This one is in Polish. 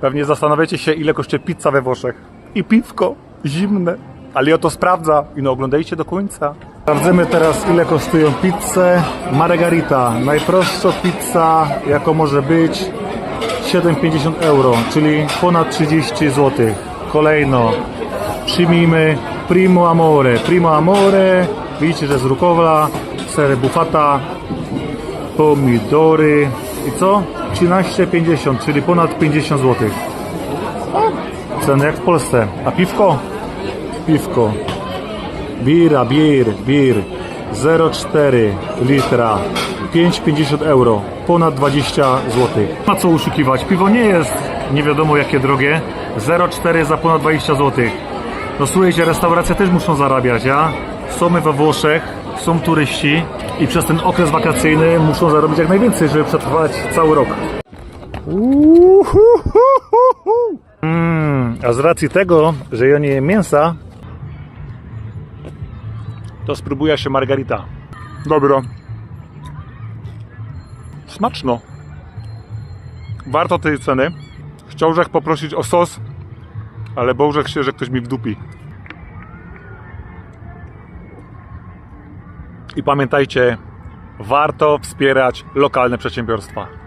Pewnie zastanawiacie się, ile kosztuje pizza we Włoszech. I piwko zimne. Ale ja to sprawdza i no oglądajcie do końca. Sprawdzimy teraz, ile kosztują pizze. Margarita, najprostsza pizza, jaką może być. 7,50 euro, czyli ponad 30 zł. Kolejno, przyjmijmy Primo Amore. Primo Amore, widzicie, że jest rukowa, ser bufata, pomidory i co? 13,50, czyli ponad 50 zł. Ceny jak w Polsce. A piwko? Piwko. Bira, bir, bir. 0,4 litra. 5,50 euro. Ponad 20 zł. Ma co uszukiwać. Piwo nie jest nie wiadomo jakie drogie. 0,4 za ponad 20 zł. No słuchajcie, restauracje też muszą zarabiać, ja? Są my we Włoszech, są turyści i przez ten okres wakacyjny muszą zarobić jak najwięcej, żeby przetrwać cały rok. Mm, a z racji tego, że ja nie jem mięsa, to spróbuję się margarita. Dobra. Smaczno. Warto tej ceny. Chciałbym poprosić o sos, ale bołżek się, że ktoś mi wdupi. I pamiętajcie, warto wspierać lokalne przedsiębiorstwa.